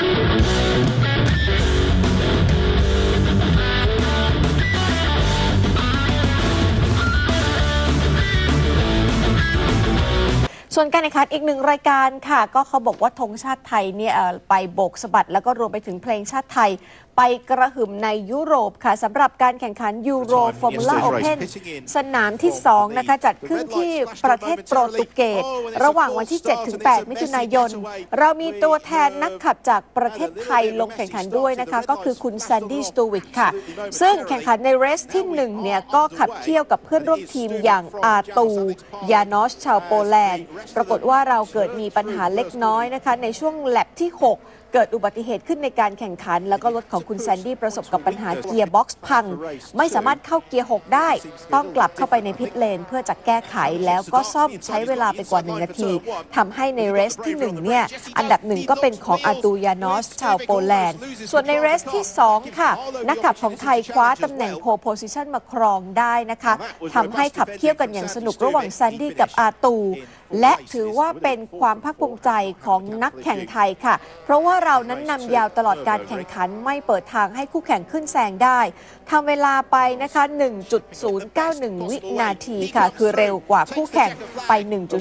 Thank you. ส่วนการแข่งขันอีกหนึ่งรายการค่ะ ก็เขาบอกว่าธงชาติไทยเนี่ยเอ่อไปโบกสะบัด แล้วก็รวมไปถึงเพลงชาติไทย ไปกระหึ่มในยุโรปค่ะสำหรับการแข่งขันยูโรฟอร์มูล่าโอเพนสนามที่ 2 นะคะ จัดขึ้นที่ประเทศโปรตุเกส ระหว่างวันที่ 7-8 มิถุนายน เรามีตัวแทนนักขับจากประเทศไทยลงแข่งขันด้วยนะคะ ก็คือคุณแซนดี้สตูวิกค่ะ ซึ่งแข่งขันในเรสที่1เนี่ยก็ขับเคี่ยวกับเพื่อนร่วมทีมอย่างอาตูยานอสชาวโปแลนด์ปรากฏว่าเราเกิดมีปัญหาเล็กน้อยนะคะ ในช่วงแลบที่ 6 เกิดอุบัติเหตุขึ้นในการแข่งขัน แล้วก็รถของคุณแซนดี้ประสบกับปัญหาเกียร์บ็อกซ์พัง ไม่สามารถเข้าเกียร์ 6 ได้ ต้องกลับเข้าไปในพิทเลน เพื่อจะแก้ไขแล้วก็ซ่อมใช้เวลาไปกว่า 1 นาทีทำให้ในเรสที่ 1 เนี่ย อันดับหนึ่งก็เป็นของอาตูยานอสชาวโปแลนด์ ส่วนในเรสที่ 2 ค่ะ นักขับของไทยคว้าตำแหน่งโพโพซิชันมาครองได้นะคะทำให้ขับเคี่ยวกันอย่างสนุกระหว่างแซนดี้กับอาตู และถือว่าเป็นความภาคภูมิใจของนักแข่งไทยค่ะ เพราะว่าเรานั้นนำยาวตลอดการแข่งขันไม่เปิดทางให้คู่แข่งขึ้นแซงได้ทำเวลาไปนะคะ 1.091 วินาทีค่ะ คือเร็วกว่าคู่แข่งไป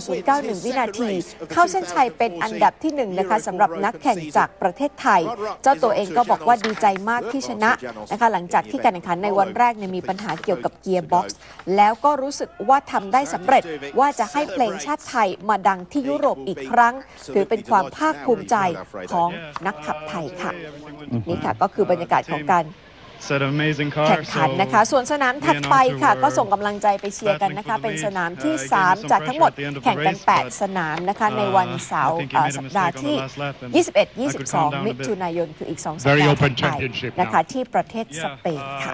1.091 วินาที เข้าเส้นชัยเป็นอันดับที่หนึ่งนะคะสำหรับนักแข่งจากประเทศไทย เจ้าตัวเองก็บอกว่าดีใจมากที่ชนะนะคะ หลังจากที่การแข่งขันในวันแรกเนี่ยมีปัญหาเกี่ยวกับเกียร์บ็อกซ์แล้วก็รู้สึกว่าทำได้สำเร็จว่าจะให้เพลงชาติไทยมาดังที่ยุโรปอีกครั้ง ถือเป็นความภาคภูมิใจของนักขับไทยค่ะ นี่ค่ะก็คือบรรยากาศของการ Set an amazing car. แข่งขัน so นะคะ ส่วนสนามถัดไปค่ะ ก็ส่งกำลังใจไปเชียร์กันนะคะ เป็นสนามที่ 3 จากทั้งหมดแข่งกัน 8 สนามนะคะ ในวันเสาร์เอ่อสัปดาห์ที่ 21-22 มิถุนายน คืออีก 2 สัปดาห์ถัดไปนะคะ ที่ประเทศส Yeah, เปนค่ะ